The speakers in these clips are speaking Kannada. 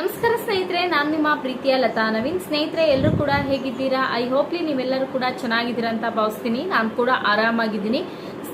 ನಮಸ್ಕಾರ ಸ್ನೇಹಿತರೆ, ನಾನು ನಿಮ್ಮ ಪ್ರೀತಿಯ ಲತಾ ನವೀನ್. ಸ್ನೇಹಿತರೆ, ಎಲ್ಲರೂ ಕೂಡ ಹೇಗಿದ್ದೀರಾ? ಐ ಹೋಪ್ಲಿ ನೀವೆಲ್ಲರೂ ಕೂಡ ಚೆನ್ನಾಗಿದ್ದೀರಾ ಅಂತ ಭಾವಿಸ್ತೀನಿ. ನಾನು ಕೂಡ ಆರಾಮಾಗಿದ್ದೀನಿ.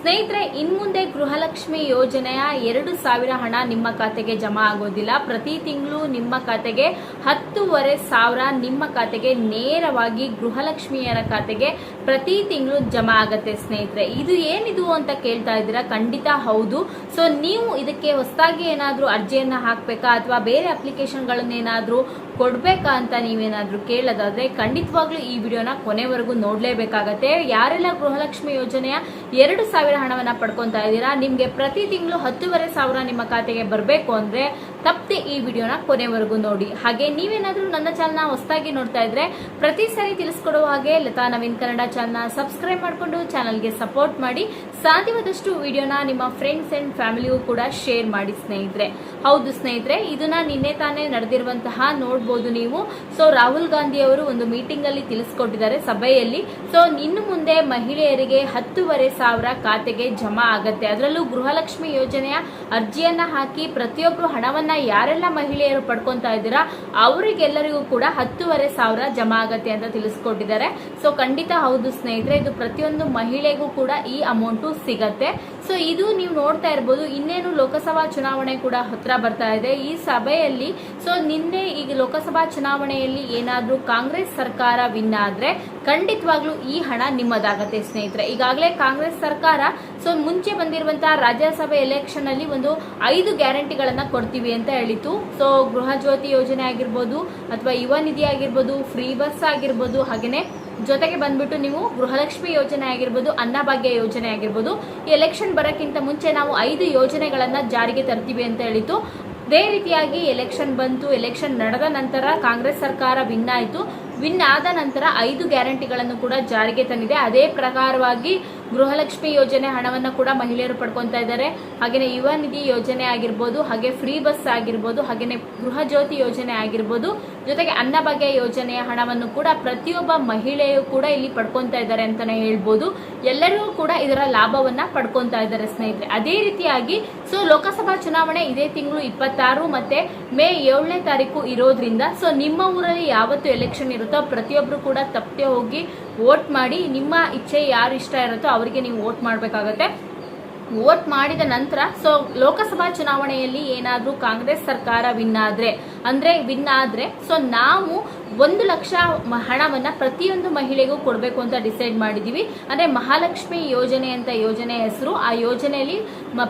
ಸ್ನೇಹಿತರೆ, ಇನ್ಮುಂದೆ ಗೃಹಲಕ್ಷ್ಮಿ ಯೋಜನೆಯ ಎರಡು ಸಾವಿರ ಹಣ ನಿಮ್ಮ ಖಾತೆಗೆ ಜಮಾ ಆಗೋದಿಲ್ಲ. ಪ್ರತಿ ತಿಂಗಳು ನಿಮ್ಮ ಖಾತೆಗೆ ಹತ್ತೂವರೆ ಸಾವಿರ ನಿಮ್ಮ ಖಾತೆಗೆ ನೇರವಾಗಿ ಗೃಹಲಕ್ಷ್ಮಿಯರ ಖಾತೆಗೆ ಪ್ರತಿ ತಿಂಗಳು ಜಮಾ ಆಗತ್ತೆ ಸ್ನೇಹಿತರೆ. ಇದು ಏನಿದು ಅಂತ ಕೇಳ್ತಾ ಇದ್ದೀರಾ? ಖಂಡಿತ ಹೌದು. ಸೊ ನೀವು ಇದಕ್ಕೆ ಹೊಸದಾಗಿ ಏನಾದರೂ ಅರ್ಜಿಯನ್ನು ಹಾಕಬೇಕಾ ಅಥವಾ ಬೇರೆ ಅಪ್ಲಿಕೇಶನ್ಗಳನ್ನೇನಾದರೂ ಕೊಡ್ಬೇಕಾ ಅಂತ ನೀವೇನಾದ್ರೂ ಕೇಳೋದಾದ್ರೆ ಖಂಡಿತವಾಗ್ಲೂ ಈ ವಿಡಿಯೋನ ಕೊನೆವರೆಗೂ ನೋಡ್ಲೇಬೇಕಾಗತ್ತೆ. ಯಾರೆಲ್ಲ ಗೃಹಲಕ್ಷ್ಮಿ ಯೋಜನೆಯ ಎರಡು ಸಾವಿರ ಹಣವನ್ನ ಪಡ್ಕೊಂತಾ ಇದ್ದೀರಾ, ನಿಮ್ಗೆ ಪ್ರತಿ ತಿಂಗಳು ಹತ್ತೂವರೆ ಸಾವಿರ ನಿಮ್ಮ ಖಾತೆಗೆ ಬರಬೇಕು ಅಂದ್ರೆ ತಪ್ಪದೆ ಈ ವಿಡಿಯೋನ ಕೊನೆವರೆಗೂ ನೋಡಿ. ಹಾಗೆ ನೀವೇನಾದರೂ ನನ್ನ ಚಾನಲ್ನ ಹೊಸದಾಗಿ ನೋಡ್ತಾ ಇದ್ರೆ ಪ್ರತಿ ಸಾರಿ ತಿಳಿಸ್ಕೊಡುವ ಹಾಗೆ ಲತಾ ನವೀನ್ ಕನ್ನಡ ಚಾನಲ್ನ ಸಬ್ಸ್ಕ್ರೈಬ್ ಮಾಡಿಕೊಂಡು ಚಾನಲ್ಗೆ ಸಪೋರ್ಟ್ ಮಾಡಿ. ಸಾಧ್ಯವಾದಷ್ಟು ವಿಡಿಯೋನ ನಿಮ್ಮ ಫ್ರೆಂಡ್ಸ್ ಅಂಡ್ ಫ್ಯಾಮಿಲಿಗೂ ಕೂಡ ಶೇರ್ ಮಾಡಿ ಸ್ನೇಹಿತರೆ. ಹೌದು ಸ್ನೇಹಿತರೆ, ಇದನ್ನ ನಿನ್ನೆ ತಾನೇ ನಡೆದಿರುವಂತಹ ನೋಡ್ಬೋದು ನೀವು. ಸೊ ರಾಹುಲ್ ಗಾಂಧಿ ಅವರು ಒಂದು ಮೀಟಿಂಗ್ ಅಲ್ಲಿ ತಿಳಿಸ್ಕೊಟ್ಟಿದ್ದಾರೆ ಸಭೆಯಲ್ಲಿ. ಸೊ ಇನ್ನು ಮುಂದೆ ಮಹಿಳೆಯರಿಗೆ ಹತ್ತೂವರೆ ಸಾವಿರ ಖಾತೆಗೆ ಜಮಾ ಆಗತ್ತೆ. ಅದರಲ್ಲೂ ಗೃಹಲಕ್ಷ್ಮಿ ಯೋಜನೆಯ ಅರ್ಜಿಯನ್ನ ಹಾಕಿ ಪ್ರತಿಯೊಬ್ಬರು ಹಣವನ್ನ ಯಾರೆಲ್ಲ ಮಹಿಳೆಯರು ಪಡ್ಕೊತಾ ಇದ್ದೀರಾ, ಅವರಿಗೆಲ್ಲರಿಗೂ ಕೂಡ ಹತ್ತುವರೆ ಸಾವಿರ ಜಮಾ ಆಗತ್ತೆ ಅಂತ ತಿಳಿಸ್ಕೊಟ್ಟಿದ್ದಾರೆ. ಸೊ ಖಂಡಿತ ಹೌದು ಸ್ನೇಹಿತರೆ, ಇದು ಪ್ರತಿಯೊಂದು ಮಹಿಳೆಗೂ ಕೂಡ ಈ ಅಮೌಂಟು ಸಿಗತ್ತೆ. ಸೊ ಇದು ನೀವು ನೋಡ್ತಾ ಇರ್ಬೋದು, ಇನ್ನೇನು ಲೋಕಸಭಾ ಚುನಾವಣೆ ಕೂಡ ಹತ್ರ ಬರ್ತಾ ಇದೆ ಈ ಸಭೆಯಲ್ಲಿ. ಸೊ ನಿನ್ನೆ ಈಗ ಲೋಕಸಭಾ ಚುನಾವಣೆಯಲ್ಲಿ ಏನಾದ್ರೂ ಕಾಂಗ್ರೆಸ್ ಸರ್ಕಾರ ವಿನ್ ಆದ್ರೆ ಖಂಡಿತವಾಗ್ಲೂ ಈ ಹಣ ನಿಮ್ಮದಾಗತ್ತೆ ಸ್ನೇಹಿತರೆ. ಈಗಾಗಲೇ ಕಾಂಗ್ರೆಸ್ ಸರ್ಕಾರ ಸೊ ಮುಂಚೆ ಬಂದಿರುವಂತಹ ರಾಜ್ಯಸಭೆ ಎಲೆಕ್ಷನ್ ಅಲ್ಲಿ ಒಂದು ಐದು ಗ್ಯಾರಂಟಿಗಳನ್ನ ಕೊಡ್ತೀವಿ ಅಂತ ಹೇಳಿತು ಸೊ ಗೃಹ ಜ್ಯೋತಿ ಯೋಜನೆ ಆಗಿರ್ಬೋದು, ಅಥವಾ ಯುವ ನಿಧಿ ಆಗಿರ್ಬೋದು ಫ್ರೀ ಬಸ್ ಆಗಿರ್ಬೋದು, ಹಾಗೇನೆ ಜೊತೆಗೆ ಬಂದ್ಬಿಟ್ಟು ನೀವು ಗೃಹಲಕ್ಷ್ಮಿ ಯೋಜನೆ ಆಗಿರ್ಬೋದು ಅನ್ನಭಾಗ್ಯ ಯೋಜನೆ ಆಗಿರ್ಬೋದು ಎಲೆಕ್ಷನ್ ಬರೋಕ್ಕಿಂತ ಮುಂಚೆ ನಾವು ಐದು ಯೋಜನೆಗಳನ್ನು ಜಾರಿಗೆ ತರ್ತೀವಿ ಅಂತ ಹೇಳಿತು ಅದೇ ರೀತಿಯಾಗಿ ಎಲೆಕ್ಷನ್ ಬಂತು ಎಲೆಕ್ಷನ್ ನಡೆದ ನಂತರ ಕಾಂಗ್ರೆಸ್ ಸರ್ಕಾರ ವಿನ್ ಆಯಿತು. ವಿನ್ ಆದ ನಂತರ ಐದು ಗ್ಯಾರಂಟಿಗಳನ್ನು ಕೂಡ ಜಾರಿಗೆ ತಂದಿದೆ. ಅದೇ ಪ್ರಕಾರವಾಗಿ ಗೃಹಲಕ್ಷ್ಮಿ ಯೋಜನೆ ಹಣವನ್ನು ಕೂಡ ಮಹಿಳೆಯರು ಪಡ್ಕೊತಾ ಇದ್ದಾರೆ. ಹಾಗೆಯೇ ಯುವ ನಿಧಿ ಯೋಜನೆ ಆಗಿರ್ಬೋದು, ಹಾಗೆ ಫ್ರೀ ಬಸ್ ಆಗಿರ್ಬೋದು ಹಾಗೆಯೇ ಗೃಹ ಜ್ಯೋತಿ ಯೋಜನೆ ಆಗಿರ್ಬೋದು, ಜೊತೆಗೆ ಅನ್ನಭಾಗ್ಯ ಯೋಜನೆಯ ಹಣವನ್ನು ಕೂಡ ಪ್ರತಿಯೊಬ್ಬ ಮಹಿಳೆಯು ಕೂಡ ಇಲ್ಲಿ ಪಡ್ಕೊತಾ ಇದ್ದಾರೆ ಅಂತಾನೆ ಹೇಳ್ಬೋದು. ಎಲ್ಲರೂ ಕೂಡ ಇದರ ಲಾಭವನ್ನ ಪಡ್ಕೊತಾ ಇದ್ದಾರೆ ಸ್ನೇಹಿತರೆ. ಅದೇ ರೀತಿಯಾಗಿ, ಸೊ ಲೋಕಸಭಾ ಚುನಾವಣೆ ಇದೇ ತಿಂಗಳು ಇಪ್ಪತ್ತಾರು ಮತ್ತೆ ಮೇ ಏಳನೇ ತಾರೀಕು ಇರೋದ್ರಿಂದ, ಸೊ ನಿಮ್ಮ ಊರಲ್ಲಿ ಯಾವತ್ತು ಎಲೆಕ್ಷನ್ ಇರುತ್ತೋ ಪ್ರತಿಯೊಬ್ಬರು ಕೂಡ ತಪ್ಪದೆ ಹೋಗಿ ವೋಟ್ ಮಾಡಿ ನಿಮ್ಮ ಇಚ್ಛೆ ಯಾರು ಇಷ್ಟ ಇರುತ್ತೋ ಅವರಿಗೆ ನೀವು ವೋಟ್ ಮಾಡಬೇಕಾಗತ್ತೆ. ವೋಟ್ ಮಾಡಿದ ನಂತರ ಸೊ ಲೋಕಸಭಾ ಚುನಾವಣೆಯಲ್ಲಿ ಏನಾದರೂ ಕಾಂಗ್ರೆಸ್ ಸರ್ಕಾರ ವಿನ್ ಆದ್ರೆ, ಅಂದ್ರೆ ವಿನ್ ಆದರೆ ಸೊ ನಾವು ಒಂದು ಲಕ್ಷ ಹಣವನ್ನು ಪ್ರತಿಯೊಂದು ಮಹಿಳೆಗೂ ಕೊಡಬೇಕು ಅಂತ ಡಿಸೈಡ್ ಮಾಡಿದ್ದೀವಿ ಅಂದರೆ ಮಹಾಲಕ್ಷ್ಮಿ ಯೋಜನೆ ಅಂತ ಯೋಜನೆ ಹೆಸರು. ಆ ಯೋಜನೆಯಲ್ಲಿ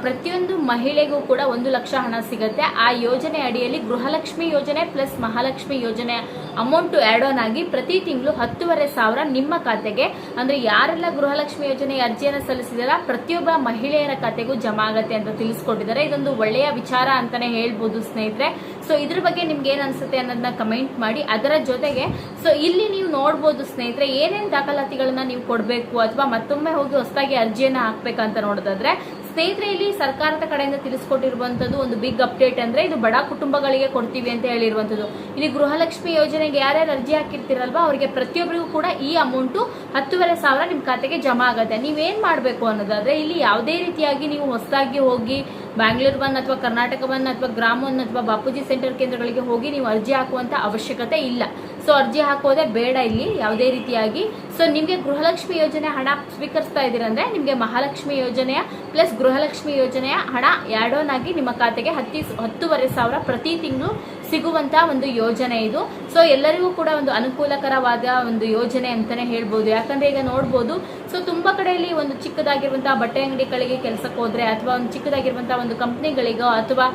ಪ್ರತಿಯೊಂದು ಮಹಿಳೆಗೂ ಕೂಡ ಒಂದು ಲಕ್ಷ ಹಣ ಸಿಗುತ್ತೆ. ಆ ಯೋಜನೆ ಅಡಿಯಲ್ಲಿ ಗೃಹಲಕ್ಷ್ಮಿ ಯೋಜನೆ ಪ್ಲಸ್ ಮಹಾಲಕ್ಷ್ಮಿ ಯೋಜನೆ ಅಮೌಂಟು ಆ್ಯಡ್ ಆನ್ ಆಗಿ ಪ್ರತಿ ತಿಂಗಳು ಹತ್ತುವರೆ ಸಾವಿರ ನಿಮ್ಮ ಖಾತೆಗೆ. ಅಂದರೆ ಯಾರೆಲ್ಲ ಗೃಹಲಕ್ಷ್ಮಿ ಯೋಜನೆ ಅರ್ಜಿಯನ್ನು ಸಲ್ಲಿಸಿದಾರ ಪ್ರತಿಯೊಬ್ಬ ಮಹಿಳೆಯರ ಖಾತೆಗೂ ಜಮಾ ಆಗತ್ತೆ ಅಂತ ತಿಳಿಸ್ಕೊಟ್ಟಿದ್ದಾರೆ. ಇದೊಂದು ಒಳ್ಳೆಯ ವಿಚಾರ ಅಂತಾನೆ ಹೇಳ್ಬೋದು ಸ್ನೇಹಿತರೆ. ಸೊ ಇದ್ರ ಬಗ್ಗೆ ನಿಮ್ಗೆ ಏನ್ ಅನ್ಸುತ್ತೆ ಅನ್ನೋದನ್ನ ಕಮೆಂಟ್ ಮಾಡಿ. ಅದರ ಜೊತೆಗೆ ಸೊ ಇಲ್ಲಿ ನೀವು ನೋಡ್ಬೋದು ಸ್ನೇಹಿತರೆ, ಏನೇನು ದಾಖಲಾತಿಗಳನ್ನ ನೀವು ಕೊಡಬೇಕು ಅಥವಾ ಮತ್ತೊಮ್ಮೆ ಹೋಗಿ ಹೊಸದಾಗಿ ಅರ್ಜಿಯನ್ನು ಹಾಕ್ಬೇಕಂತ ನೋಡೋದಾದ್ರೆ ಸ್ನೇಹಿತರೆ, ಇಲ್ಲಿ ಸರ್ಕಾರದ ಕಡೆಯಿಂದ ತಿಳಿಸ್ಕೊಟ್ಟಿರುವಂತದ್ದು ಒಂದು ಬಿಗ್ ಅಪ್ಡೇಟ್ ಅಂದ್ರೆ ಇದು ಬಡ ಕುಟುಂಬಗಳಿಗೆ ಕೊಡ್ತೀವಿ ಅಂತ ಹೇಳಿರುವಂತದ್ದು ಇಲ್ಲಿ ಗೃಹಲಕ್ಷ್ಮಿ ಯೋಜನೆಗೆ ಯಾರ್ಯಾರು ಅರ್ಜಿ ಹಾಕಿರ್ತೀರಲ್ವಾ, ಅವರಿಗೆ ಪ್ರತಿಯೊಬ್ಬರಿಗೂ ಕೂಡ ಈ ಅಮೌಂಟು ಹತ್ತುವರೆ ಸಾವಿರ ನಿಮ್ಮ ಖಾತೆಗೆ ಜಮಾ ಆಗುತ್ತೆ. ನೀವೇನ್ ಮಾಡಬೇಕು ಅನ್ನೋದಾದ್ರೆ, ಇಲ್ಲಿ ಯಾವುದೇ ರೀತಿಯಾಗಿ ನೀವು ಹೊಸದಾಗಿ ಹೋಗಿ ಬ್ಯಾಂಗ್ಳೂರ್ ಒನ್ ಅಥವಾ ಕರ್ನಾಟಕ ಒನ್ ಅಥವಾ ಗ್ರಾಮ ಒನ್ ಅಥವಾ ಬಾಪೂಜಿ ಸೆಂಟರ್ ಕೇಂದ್ರಗಳಿಗೆ ಹೋಗಿ ನೀವು ಅರ್ಜಿ ಹಾಕುವಂತ ಅವಶ್ಯಕತೆ ಇಲ್ಲ. ಸೊ ಅರ್ಜಿ ಹಾಕೋದೇ ಬೇಡ ಇಲ್ಲಿ. ಯಾವುದೇ ರೀತಿಯಾಗಿ ಸೊ ನಿಮಗೆ ಗೃಹಲಕ್ಷ್ಮಿ ಯೋಜನೆ ಹಣ ಸ್ವೀಕರಿಸ್ತಾ ಇದ್ದೀರಾ ಅಂದರೆ ನಿಮಗೆ ಮಹಾಲಕ್ಷ್ಮಿ ಯೋಜನೆಯ ಪ್ಲಸ್ ಗೃಹಲಕ್ಷ್ಮಿ ಯೋಜನೆಯ ಹಣ ಎರಡೋನಾಗಿ ನಿಮ್ಮ ಖಾತೆಗೆ ಹತ್ತಿ, ಹತ್ತುವರೆ ಸಾವಿರ ಪ್ರತಿ ತಿಂಗಳು ಸಿಗುವಂತಹ ಒಂದು ಯೋಜನೆ ಇದು. ಸೊ ಎಲ್ಲರಿಗೂ ಕೂಡ ಒಂದು ಅನುಕೂಲಕರವಾದ ಒಂದು ಯೋಜನೆ ಅಂತಾನೆ ಹೇಳ್ಬೋದು. ಯಾಕಂದ್ರೆ ಈಗ ನೋಡ್ಬೋದು ಸೊ ತುಂಬಾ ಕಡೆಯಲ್ಲಿ ಒಂದು ಚಿಕ್ಕದಾಗಿರುವಂತಹ ಬಟ್ಟೆ ಅಂಗಡಿಗಳಿಗೆ ಕೆಲಸಕ್ಕೆ ಹೋದ್ರೆ ಅಥವಾ ಒಂದು ಚಿಕ್ಕದಾಗಿರುವಂತಹ ಒಂದು ಕಂಪ್ನಿಗಳಿಗೋ ಅಥವಾ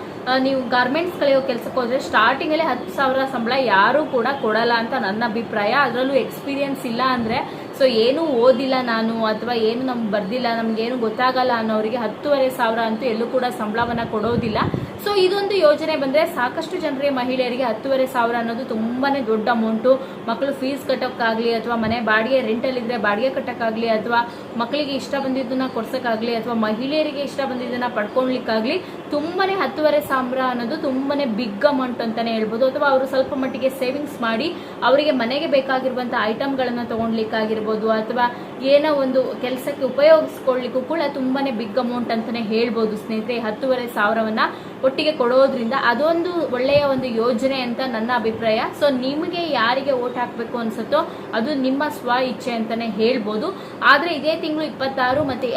ನೀವು ಗಾರ್ಮೆಂಟ್ಸ್ಗಳಿಗೋ ಕೆಲಸಕ್ಕೆ ಹೋದ್ರೆ ಸ್ಟಾರ್ಟಿಂಗ್ ಅಲ್ಲಿ ಹತ್ತು ಸಾವಿರ ಸಂಬಳ ಯಾರು ಕೂಡ ಕೊಡಲ್ಲ ಅಂತ ನನ್ನ ಅಭಿಪ್ರಾಯ. ಅದರಲ್ಲೂ ಎಕ್ಸ್ಪೀರಿಯನ್ಸ್ ಇಲ್ಲ ಅಂದ್ರೆ ಸೊ ಏನು ಓದಿಲ್ಲ ನಾನು ಅಥವಾ ಏನು ನಮ್ಗೆ ಬರ್ದಿಲ್ಲ ಏನು ಗೊತ್ತಾಗಲ್ಲ ಅನ್ನೋರಿಗೆ ಹತ್ತುವರೆ ಸಾವಿರ ಅಂತೂ ಎಲ್ಲೂ ಕೂಡ ಸಂಬಳವನ್ನ ಕೊಡೋದಿಲ್ಲ. ಸೊ ಇದೊಂದು ಯೋಜನೆ ಬಂದ್ರೆ ಸಾಕಷ್ಟು ಜನರಿಗೆ, ಮಹಿಳೆಯರಿಗೆ ಹತ್ತುವರೆ ಸಾವಿರ ಅನ್ನೋದು ತುಂಬಾನೇ ದೊಡ್ಡ ಅಮೌಂಟು ಮಕ್ಕಳು ಫೀಸ್ ಕಟ್ಟೋಕ್ಕಾಗ್ಲಿ ಅಥವಾ ಮನೆ ಬಾಡಿಗೆ ರೆಂಟಲ್ಲಿದ್ದರೆ ಬಾಡಿಗೆ ಕಟ್ಟಕ್ಕಾಗ್ಲಿ ಅಥವಾ ಮಕ್ಕಳಿಗೆ ಇಷ್ಟ ಬಂದಿದ್ದನ್ನ ಕೊಡ್ಸಕ್ಕಾಗ್ಲಿ ಅಥವಾ ಮಹಿಳೆಯರಿಗೆ ಇಷ್ಟ ಬಂದಿದ್ದನ್ನ ಪಡ್ಕೊಳ್ಲಿಕ್ಕಾಗ್ಲಿ ತುಂಬಾನೇ ಹತ್ತುವರೆ ಸಾವಿರ ಅನ್ನೋದು ತುಂಬಾನೇ ಬಿಗ್ ಅಮೌಂಟ್ ಅಂತಾನೆ ಹೇಳ್ಬೋದು. ಅಥವಾ ಅವರು ಸ್ವಲ್ಪ ಮಟ್ಟಿಗೆ ಸೇವಿಂಗ್ಸ್ ಮಾಡಿ ಅವರಿಗೆ ಮನೆಗೆ ಬೇಕಾಗಿರುವಂಥ ಐಟಮ್ಗಳನ್ನು ತೊಗೊಳ್ಲಿಕ್ಕಾಗಿರ್ಬೋದು ಅಥವಾ ಏನೋ ಒಂದು ಕೆಲಸಕ್ಕೆ ಉಪಯೋಗಿಸ್ಕೊಳ್ಳಿಕ್ಕೂ ಕೂಡ ತುಂಬಾನೇ ಬಿಗ್ ಅಮೌಂಟ್ ಅಂತಾನೆ ಹೇಳ್ಬೋದು ಸ್ನೇಹಿತರೆ. ಹತ್ತುವರೆ ಸಾವಿರವನ್ನ ಒಟ್ಟಿಗೆ ಕೊಡೋದ್ರಿಂದ ಅದೊಂದು ಒಳ್ಳೆಯ ಒಂದು ಯೋಜನೆ ಅಂತ ನನ್ನ ಅಭಿಪ್ರಾಯ. ಸೊ ನಿಮಗೆ ಯಾರಿಗೆ ಓಟ್ ಹಾಕಬೇಕು ಅನ್ಸುತ್ತೋ ಅದು ನಿಮ್ಮ ಸ್ವ ಇಚ್ಛೆ ಅಂತಾನೆ ಹೇಳ್ಬೋದು. ಆದ್ರೆ ಇದೇ ತಿಂಗಳು ಇಪ್ಪತ್ತಾರು ಮತ್ತೆ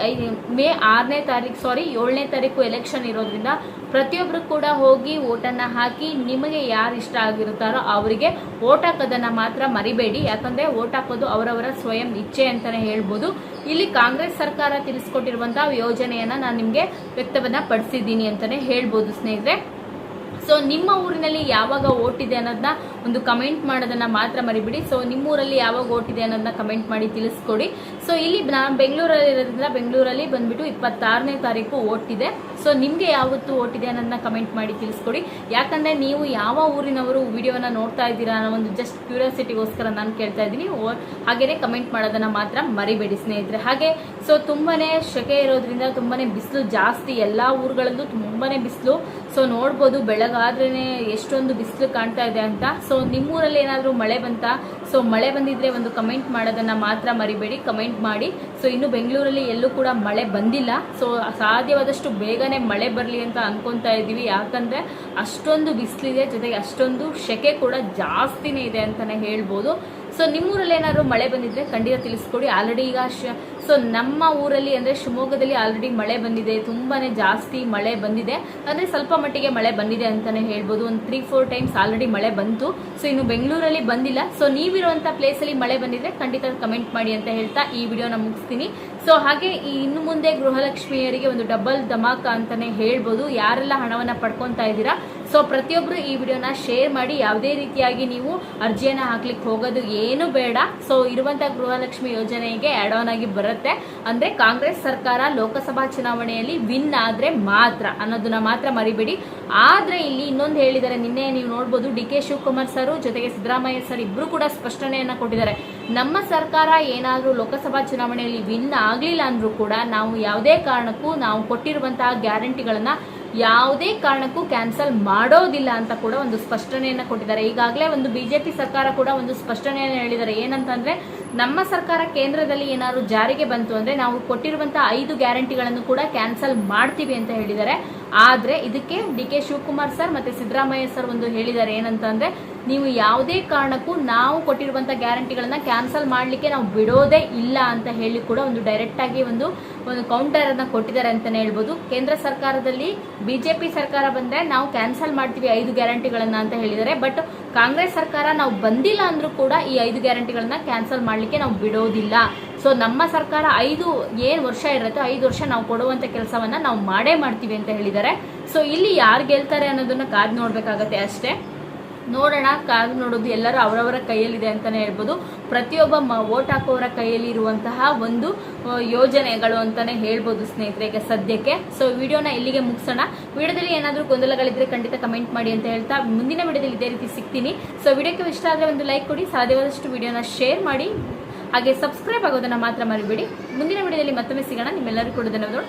ಮೇ ಆರನೇ ತಾರೀಕು ಸಾರಿ ಏಳನೇ ತಾರೀಕು ಎಲೆಕ್ಷನ್ ಇರೋದ್ರಿಂದ ಪ್ರತಿಯೊಬ್ಬರು ಕೂಡ ಹೋಗಿ ಓಟನ್ನು ಹಾಕಿ ನಿಮಗೆ ಯಾರು ಇಷ್ಟ ಆಗಿರುತ್ತಾರೋ ಅವರಿಗೆ ಓಟ್ ಹಾಕೋದನ್ನು ಮಾತ್ರ ಮರಿಬೇಡಿ. ಯಾಕಂದ್ರೆ ಓಟ್ ಹಾಕೋದು ಅವರವರ ಸ್ವಯಂ ಇಚ್ಛೆ ಅಂತಾನೆ ಹೇಳ್ಬೋದು. ಇಲ್ಲಿ ಕಾಂಗ್ರೆಸ್ ಸರ್ಕಾರ ತಿಳಿಸ್ಕೊಟ್ಟಿರುವಂತಹ ಯೋಜನೆಯನ್ನ ನಾನು ನಿಮ್ಗೆ ವ್ಯಕ್ತವನ್ನ ಪಡಿಸಿದ್ದೀನಿ ಅಂತಾನೆ ಹೇಳ್ಬೋದು ಸ್ನೇಹಿತರೆ. ಸೊ ನಿಮ್ಮ ಊರಿನಲ್ಲಿ ಯಾವಾಗ ಓಟಿದೆ ಅನ್ನೋದನ್ನ ಒಂದು ಕಮೆಂಟ್ ಮಾಡೋದನ್ನ ಮಾತ್ರ ಮರಿಬಿಡಿ. ಸೊ ನಿಮ್ಮ ಊರಲ್ಲಿ ಯಾವಾಗ ಓಟಿದೆ ಅನ್ನೋದನ್ನ ಕಮೆಂಟ್ ಮಾಡಿ ತಿಳಿಸ್ಕೊಡಿ. ಸೊ ಇಲ್ಲಿ ನಾನು ಬೆಂಗಳೂರಲ್ಲಿ ಇರೋದ್ರಿಂದ ಬೆಂಗಳೂರಲ್ಲಿ ಬಂದ್ಬಿಟ್ಟು ಇಪ್ಪತ್ತಾರನೇ ತಾರೀಕು ಓಟಿದೆ ಸೊ ನಿಮ್ಗೆ ಯಾವತ್ತು ಓಟಿದೆ ಅನ್ನೋದನ್ನ ಕಮೆಂಟ್ ಮಾಡಿ ತಿಳಿಸ್ಕೊಡಿ. ಯಾಕಂದ್ರೆ ನೀವು ಯಾವ ಊರಿನವರು ವಿಡಿಯೋನ ನೋಡ್ತಾ ಇದ್ದೀರಾ ಅನ್ನೋ ಒಂದು ಜಸ್ಟ್ ಕ್ಯೂರಿಯಾಸಿಟಿಗೋಸ್ಕರ ನಾನು ಕೇಳ್ತಾ ಇದ್ದೀನಿ. ಹಾಗೆಯೇ ಕಮೆಂಟ್ ಮಾಡೋದನ್ನ ಮಾತ್ರ ಮರಿಬೇಡಿ ಸ್ನೇಹಿತರೆ. ಹಾಗೆ ಸೊ ತುಂಬಾನೇ ಶೆಕೆ ಇರೋದ್ರಿಂದ ತುಂಬಾನೇ ಬಿಸಿಲು ಜಾಸ್ತಿ ಎಲ್ಲಾ ಊರುಗಳಲ್ಲೂ ತುಂಬಾನೇ ಬಿಸಿಲು. ಸೊ ನೋಡ್ಬೋದು ಬೆಳಗಾದ್ರೇನೆ ಎಷ್ಟೊಂದು ಬಿಸಿಲು ಕಾಣ್ತಾ ಇದೆ ಅಂತ. ಸೊ ನಿಮ್ಮೂರಲ್ಲಿ ಏನಾದರೂ ಮಳೆ ಬಂತ? ಸೊ ಮಳೆ ಬಂದಿದ್ರೆ ಒಂದು ಕಮೆಂಟ್ ಮಾಡೋದನ್ನ ಮಾತ್ರ ಮರಿಬೇಡಿ ಕಮೆಂಟ್ ಮಾಡಿ. ಸೊ ಇನ್ನು ಬೆಂಗಳೂರಲ್ಲಿ ಎಲ್ಲೂ ಕೂಡ ಮಳೆ ಬಂದಿಲ್ಲ. ಸೊ ಸಾಧ್ಯವಾದಷ್ಟು ಬೇಗನೆ ಮಳೆ ಬರಲಿ ಅಂತ ಅನ್ಕೊಂತಾ ಇದ್ದೀವಿ ಯಾಕಂದ್ರೆ ಅಷ್ಟೊಂದು ಬಿಸಿಲಿದೆ, ಜೊತೆಗೆ ಅಷ್ಟೊಂದು ಶೆಕೆ ಕೂಡ ಜಾಸ್ತಿನೇ ಇದೆ ಅಂತಾನೆ ಹೇಳ್ಬೋದು. ಸೊ ನಿಮ್ಮೂರಲ್ಲಿ ಏನಾದರೂ ಮಳೆ ಬಂದಿದ್ರೆ ಖಂಡಿತ ತಿಳಿಸ್ಕೊಡಿ. ಆಲ್ರೆಡಿ ಈಗ ಸೊ ನಮ್ಮ ಊರಲ್ಲಿ ಅಂದರೆ ಶಿವಮೊಗ್ಗದಲ್ಲಿ ಆಲ್ರೆಡಿ ಮಳೆ ಬಂದಿದೆ. ತುಂಬಾ ಜಾಸ್ತಿ ಮಳೆ ಬಂದಿದೆ. ಅಂದರೆ ಸ್ವಲ್ಪ ಮಟ್ಟಿಗೆ ಮಳೆ ಬಂದಿದೆ ಅಂತಲೇ ಹೇಳ್ಬೋದು. ಒಂದು ತ್ರೀ ಫೋರ್ ಟೈಮ್ಸ್ ಆಲ್ರೆಡಿ ಮಳೆ ಬಂತು. ಸೊ ಇನ್ನು ಬೆಂಗಳೂರಲ್ಲಿ ಬಂದಿಲ್ಲ. ಸೊ ನೀವಿರುವಂಥ ಪ್ಲೇಸಲ್ಲಿ ಮಳೆ ಬಂದಿದ್ರೆ ಖಂಡಿತ ಕಮೆಂಟ್ ಮಾಡಿ ಅಂತ ಹೇಳ್ತಾ ಈ ವಿಡಿಯೋನ ಮುಗಿಸ್ತೀನಿ. ಸೊ ಹಾಗೆ ಈ ಇನ್ನು ಮುಂದೆ ಗೃಹಲಕ್ಷ್ಮಿಯರಿಗೆ ಒಂದು ಡಬಲ್ ಧಮಾಕ ಅಂತಲೇ ಹೇಳ್ಬೋದು. ಯಾರೆಲ್ಲ ಹಣವನ್ನು ಪಡ್ಕೊತಾ ಇದ್ದೀರಾ ಸೊ ಪ್ರತಿಯೊಬ್ರು ಈ ವಿಡಿಯೋನ ಶೇರ್ ಮಾಡಿ ಯಾವುದೇ ರೀತಿಯಾಗಿ ನೀವು ಅರ್ಜಿಯನ್ನ ಹಾಕ್ಲಿಕ್ಕೆ ಹೋಗೋದು ಏನು ಬೇಡ. ಸೊ ಇರುವಂತಹ ಗೃಹಲಕ್ಷ್ಮಿ ಯೋಜನೆಗೆ ಆಡ್ ಆನ್ ಆಗಿ ಬರುತ್ತೆ. ಅಂದ್ರೆ ಕಾಂಗ್ರೆಸ್ ಸರ್ಕಾರ ಲೋಕಸಭಾ ಚುನಾವಣೆಯಲ್ಲಿ ವಿನ್ ಆದ್ರೆ ಮಾತ್ರ ಅನ್ನೋದನ್ನ ಮಾತ್ರ ಮರಿಬೇಡಿ. ಆದ್ರೆ ಇಲ್ಲಿ ಇನ್ನೊಂದು ಹೇಳಿದರೆ, ನಿನ್ನೆ ನೀವು ನೋಡ್ಬೋದು ಡಿ ಕೆ ಶಿವಕುಮಾರ್ ಸರ್ ಜೊತೆಗೆ ಸಿದ್ದರಾಮಯ್ಯ ಸರ್ ಇಬ್ರು ಕೂಡ ಸ್ಪಷ್ಟನೆಯನ್ನ ಕೊಟ್ಟಿದ್ದಾರೆ. ನಮ್ಮ ಸರ್ಕಾರ ಏನಾದ್ರೂ ಲೋಕಸಭಾ ಚುನಾವಣೆಯಲ್ಲಿ ವಿನ್ ಆಗ್ಲಿಲ್ಲ ಅಂದ್ರೂ ಕೂಡ ನಾವು ಯಾವುದೇ ಕಾರಣಕ್ಕೂ ನಾವು ಕೊಟ್ಟಿರುವಂತಹ ಗ್ಯಾರಂಟಿಗಳನ್ನ ಯಾವುದೇ ಕಾರಣಕ್ಕೂ ಕ್ಯಾನ್ಸಲ್ ಮಾಡೋದಿಲ್ಲ ಅಂತ ಕೂಡ ಒಂದು ಸ್ಪಷ್ಟನೆಯನ್ನ ಕೊಟ್ಟಿದ್ದಾರೆ. ಈಗಾಗಲೇ ಒಂದು ಬಿಜೆಪಿ ಸರ್ಕಾರ ಕೂಡ ಒಂದು ಸ್ಪಷ್ಟನೆಯನ್ನು ಹೇಳಿದ್ದಾರೆ. ಏನಂತಂದ್ರೆ, ನಮ್ಮ ಸರ್ಕಾರ ಕೇಂದ್ರದಲ್ಲಿ ಏನಾದ್ರು ಜಾರಿಗೆ ಬಂತು ಅಂದ್ರೆ ನಾವು ಕೊಟ್ಟಿರುವಂತಹ ಐದು ಗ್ಯಾರಂಟಿಗಳನ್ನು ಕೂಡ ಕ್ಯಾನ್ಸಲ್ ಮಾಡ್ತೀವಿ ಅಂತ ಹೇಳಿದ್ದಾರೆ. ಆದ್ರೆ ಇದಕ್ಕೆ ಡಿ ಕೆ ಶಿವಕುಮಾರ್ ಸರ್ ಮತ್ತೆ ಸಿದ್ದರಾಮಯ್ಯ ಸರ್ ಒಂದು ಹೇಳಿದ್ದಾರೆ ಏನಂತಂದರೆ, ನೀವು ಯಾವುದೇ ಕಾರಣಕ್ಕೂ ನಾವು ಕೊಟ್ಟಿರುವಂಥ ಗ್ಯಾರಂಟಿಗಳನ್ನು ಕ್ಯಾನ್ಸಲ್ ಮಾಡ್ಲಿಕ್ಕೆ ನಾವು ಬಿಡೋದೇ ಇಲ್ಲ ಅಂತ ಹೇಳಿ ಕೂಡ ಒಂದು ಡೈರೆಕ್ಟ್ ಆಗಿ ಒಂದು ಒಂದು ಕೌಂಟರನ್ನು ಕೊಟ್ಟಿದ್ದಾರೆ ಅಂತಲೇ ಹೇಳ್ಬೋದು. ಕೇಂದ್ರ ಸರ್ಕಾರದಲ್ಲಿ ಬಿಜೆಪಿ ಸರ್ಕಾರ ಬಂದರೆ ನಾವು ಕ್ಯಾನ್ಸಲ್ ಮಾಡ್ತೀವಿ ಐದು ಗ್ಯಾರಂಟಿಗಳನ್ನು ಅಂತ ಹೇಳಿದ್ದಾರೆ. ಬಟ್ ಕಾಂಗ್ರೆಸ್ ಸರ್ಕಾರ ನಾವು ಬಂದಿಲ್ಲ ಅಂದ್ರೂ ಕೂಡ ಈ ಐದು ಗ್ಯಾರಂಟಿಗಳನ್ನು ಕ್ಯಾನ್ಸಲ್ ಮಾಡ್ಲಿಕ್ಕೆ ನಾವು ಬಿಡೋದಿಲ್ಲ. ಸೊ ನಮ್ಮ ಸರ್ಕಾರ ಐದು ಏನು ವರ್ಷ ಇರುತ್ತೋ, ಐದು ವರ್ಷ ನಾವು ಕೊಡುವಂಥ ಕೆಲಸವನ್ನು ನಾವು ಮಾಡೇ ಮಾಡ್ತೀವಿ ಅಂತ ಹೇಳಿದ್ದಾರೆ. ಸೊ ಇಲ್ಲಿ ಯಾರು ಗೆಲ್ತಾರೆ ಅನ್ನೋದನ್ನು ಕಾದು ನೋಡಬೇಕಾಗತ್ತೆ ಅಷ್ಟೇ. ನೋಡೋಣ, ಕಾದು ನೋಡೋದು ಎಲ್ಲರೂ ಅವರವರ ಕೈಯಲ್ಲಿದೆ ಅಂತಲೇ ಹೇಳ್ಬೋದು. ಪ್ರತಿಯೊಬ್ಬ ಮ- ವೋಟ್ ಹಾಕೋರ ಕೈಯಲ್ಲಿ ಇರುವಂತಹ ಒಂದು ಯೋಜನೆಗಳು ಅಂತಲೇ ಹೇಳ್ಬೋದು ಸ್ನೇಹಿತರಿಗೆ ಸದ್ಯಕ್ಕೆ. ಸೊ ವಿಡಿಯೋನ ಇಲ್ಲಿಗೆ ಮುಗಿಸೋಣ. ವಿಡಿಯೋದಲ್ಲಿ ಏನಾದರೂ ಗೊಂದಲಗಳಿದ್ರೆ ಖಂಡಿತ ಕಮೆಂಟ್ ಮಾಡಿ ಅಂತ ಹೇಳ್ತಾ ಮುಂದಿನ ವಿಡಿಯೋದಲ್ಲಿ ಇದೇ ರೀತಿ ಸಿಗ್ತೀನಿ. ಸೊ ವಿಡಿಯೋಕ್ಕೆ ಇಷ್ಟ ಆದರೆ ಒಂದು ಲೈಕ್ ಕೊಡಿ. ಸಾಧ್ಯವಾದಷ್ಟು ವಿಡಿಯೋನ ಶೇರ್ ಮಾಡಿ. ಹಾಗೆ ಸಬ್ಸ್ಕ್ರೈಬ್ ಆಗೋದನ್ನ ಮಾತ್ರ ಮರಿಬೇಡಿ. ಮುಂದಿನ ವಿಡಿಯೋದಲ್ಲಿ ಮತ್ತೊಮ್ಮೆ ಸಿಗೋಣ. ನಿಮ್ಮೆಲ್ಲರೂ ಕೂಡ ಧನ್ಯವಾದಗಳು.